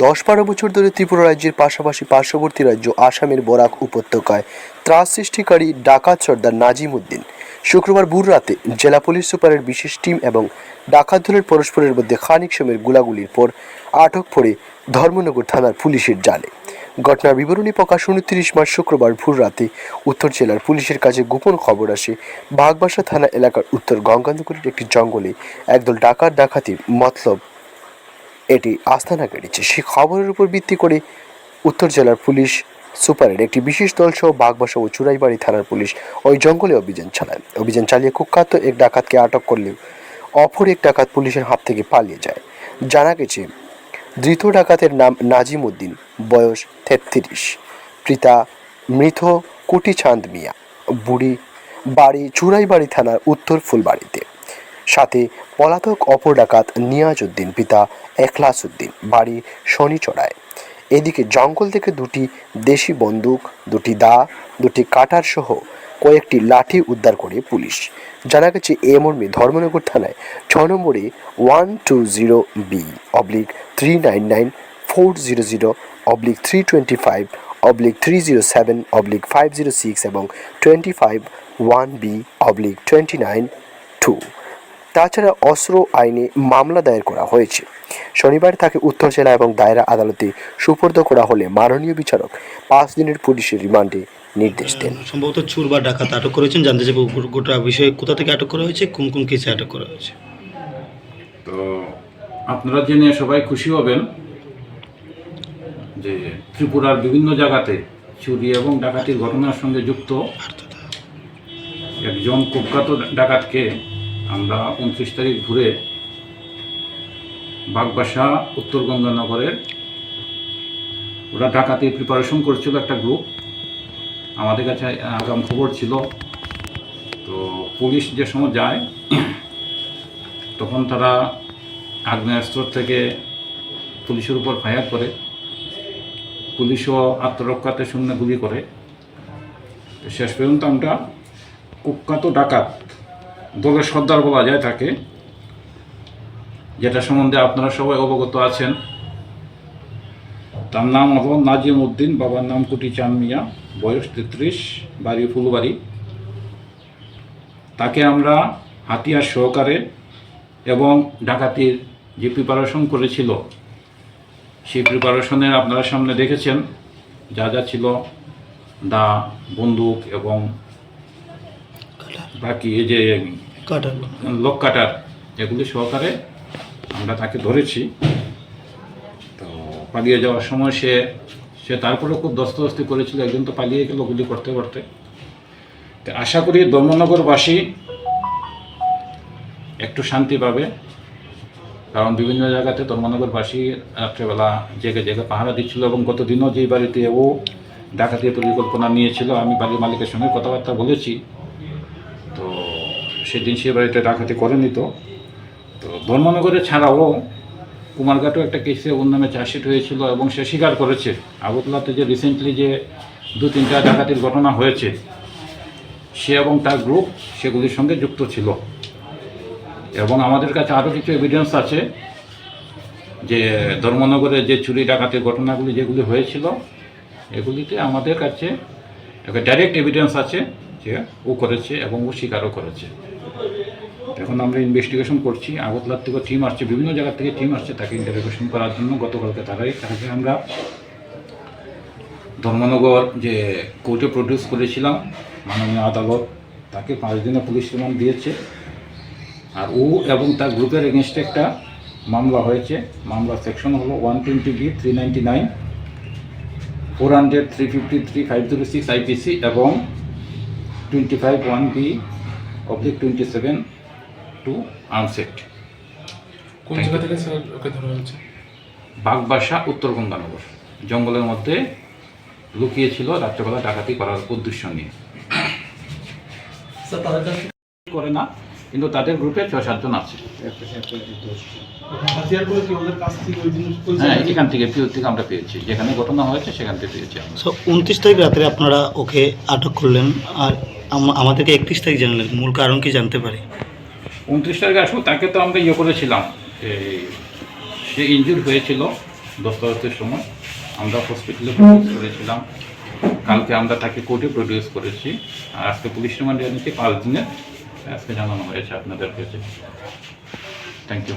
দশ বারো বছর ধরে ত্রিপুরা রাজ্যের পাশাপাশি পার্শ্ববর্তী রাজ্য আসামের বরাক উপত্যকায় ত্রাস সৃষ্টিকারী ডাকাত সর্দার নাজিম উদ্দিন। শুক্রবার ভোর রাতে জেলা পুলিশ সুপারের বিশেষ টিম এবং ডাকাত দলের পরস্পরের মধ্যে খানিক সময়ের গুলাগুলির পর আটক পড়ে ধর্মনগর থানার পুলিশের জালে। ঘটনার বিবরণী প্রকাশ উনত্রিশ মার্চ শুক্রবার ভোর রাতে উত্তর জেলার পুলিশের কাছে গোপন খবর আসে বাগবাসা থানা এলাকার উত্তর গঙ্গানগরের একটি জঙ্গলে একদল ডাকাত ডাকাতির মতলব এটি আস্তানা কেটেছে সেই খবরের উপর ভিত্তি করে উত্তর জেলার পুলিশ সুপারের একটি বিশেষ দল সহ বাগবাসা ও চুরাইবাড়ি থানার পুলিশ ওই জঙ্গলে অভিযান চালায়। অভিযান চালিয়ে কুখ্যাত এক ডাকাতকে আটক করলেও অপর এক ডাকাত পুলিশের হাত থেকে পালিয়ে যায়। জানা গেছে, ধৃত ডাকাতের নাম নাজিম উদ্দিন, বয়স তেত্রিশ। পিতা মৃত কুটিচাঁদ মিয়া। বুড়ি বাড়ি চুরাইবাড়ি থানার উত্তর ফুলবাড়িতে। সাথে পলাতক অপর ডাকাত নিয়াজ উদ্দিন পিতা এখলাস উদ্দিন বাড়ি শনিচড়ায়। এদিকে জঙ্গল থেকে দুটি দেশি বন্দুক, দুটি দা, দুটি কাটার সহ কয়েকটি লাঠি উদ্ধার করে পুলিশ। জানা গেছে, এ মর্মে ধর্মনগর থানায় ছ নম্বরে one two zero B oblique three nine nine four zero zero oblique three twenty five oblique three zero seven oblique five zero six এবং twenty five one B oblique twenty nine two. তাছাড়া অস্ত্র আইনে মামলা দায়ের করা হয়েছে। শনিবার তাকে উত্তর জেলা এবং দায়রা আদালতে সুপর্দ করা হলে মাননীয় বিচারক পাঁচ দিনের পুলিশের রিমান্ডে নির্দেশ দেন। সম্ভবত চুর বা ডাকাত আটক করেছেন জানতে চাইব গোটা বিষয়ে কোথা থেকে আটক করা হয়েছে কোন কোন কেসে আটক করা হয়েছে? তো আপনারা জেনে সবাই খুশি হবেন যে ত্রিপুরার বিভিন্ন জায়গাতে চুরি এবং ডাকাতির ঘটনার সঙ্গে যুক্ত একজন কুখ্যাত ডাকাতকে আমরা উনত্রিশ তারিখ ঘুরে বাগবাসা, উত্তর গঙ্গানগরের ওরা ডাকাতির প্রিপারেশন করছিল একটা গ্রুপ আমাদের কাছে আগাম খবর ছিল। তো পুলিশ যে সময় যায়, তখন তারা আগ্নেয়াস্ত্র থেকে পুলিশের উপর ফায়ার করে। পুলিশও আত্মরক্ষাতে শূন্য গুলি করে। শেষ পর্যন্ত আমরা কুখ্যাত ডাকাত। দলের সর্দার বলা যায় তাকে, যেটা সম্বন্ধে আপনারা সবাই অবগত আছেন। তার নাম হলো নাজিম উদ্দিন, বাবার নাম কুটি চান মিয়া, বয়স তেত্রিশ, বাড়ি ফুলবাড়ি। তাকে আমরা হাতিয়ার সহকারে এবং ডাকাতির যে প্রিপারেশন করেছিল, সেই প্রিপারেশনের আপনারা সামনে দেখেছেন। যা যা ছিল, দা, বন্দুক এবং বাকি এই যে লোক কাটার এগুলি সহকারে আমরা তাকে ধরেছি। তো পালিয়ে যাওয়ার সময় সে সে তারপরে খুব দস্তদস্তি করেছিল একজন তো পালিয়ে গেল গুলি করতে করতে। তো আশা করি ধর্মনগরবাসী একটু শান্তি পাবে কারণ বিভিন্ন জায়গাতে ধর্মনগরবাসী রাত্রেবেলা জেগে জেগে পাহারা দিচ্ছিল এবং গত দিনও যেই বাড়িতে ও ডাকাতির পরিকল্পনা নিয়েছিল আমি বাড়ির মালিকের সঙ্গে কথাবার্তা বলেছি। সেদিন সে বাড়িতে ডাকাতি করেনি তো। তো ধর্মনগরে ছাড়াও কুমারঘাটও একটা কেসে ওর নামে চার্জশিট হয়েছিল এবং সে স্বীকার করেছে। আগরতলাতে যে রিসেন্টলি যে দু তিনটা ডাকাতির ঘটনা হয়েছে, সে এবং তার গ্রুপ সেগুলির সঙ্গে যুক্ত ছিল। এবং আমাদের কাছে আরও কিছু এভিডেন্স আছে যে ধর্মনগরে যে চুরি ডাকাতির ঘটনাগুলি যেগুলি হয়েছিল, এগুলিতে আমাদের কাছে একটা ডাইরেক্ট এভিডেন্স আছে যে ও করেছে এবং ও স্বীকারও করেছে। এখন আমরা ইনভেস্টিগেশন করছি আগরতলার থেকে টিম আসছে, বিভিন্ন জায়গা থেকে টিম আসছে তাকে ইন্টারোগেশন করার জন্য গতকালকে তারাই তাকে আমরা ধর্মনগর যে কোর্টে প্রডিউস করেছিলাম, মাননীয় আদালত তাকে পাঁচ দিনে পুলিশ রিমান্ড দিয়েছে। আর ও এবং তার গ্রুপের এগেনস্টে একটা মামলা হয়েছে, মামলার সেকশন হলো one twenty B three ninety nine four hundred three fifty three five zero six IPC এবং twenty five one B oblique twenty seven two আনসেট। কোন জায়গা থেকে স্যার ওকে ধরা হয়েছে? বাগবাসা উত্তর গঙ্গানগর। জঙ্গলের মধ্যে লুকিয়েছিল রাত্রেবেলা ডাকাতি করার উদ্দেশ্য নিয়ে। করে না কিন্তু তাদের গ্রুপে ছয় সাতজন আছে। হ্যাঁ এখান থেকে পিওর থেকে আমরা পেয়েছি। যেখানে ঘটনা হয়েছে সেখান থেকে পেয়েছি আমরা। সো উনত্রিশ তারিখ রাত্রে আপনারা ওকে আটক করলেন আর আম- আমাদেরকে একত্রিশ তারিখ জানালেন। মূল কারণ কি জানতে পারি? উনত্রিশ তারিখে আসব তাকে তো আমরা ইয়ে করেছিলাম। সে ইঞ্জুর হয়েছিল রাতের সময়। আমরা হসপিটালে প্রডিউস করেছিলাম। কালকে আমরা তাকে কোর্টে প্রডিউস করেছি। আর আজকে পুলিশ রিমান্ডে এনেছি, পাঁচ দিনের। আজকে জানানো হয়েছে আপনাদের কাছে। Thank you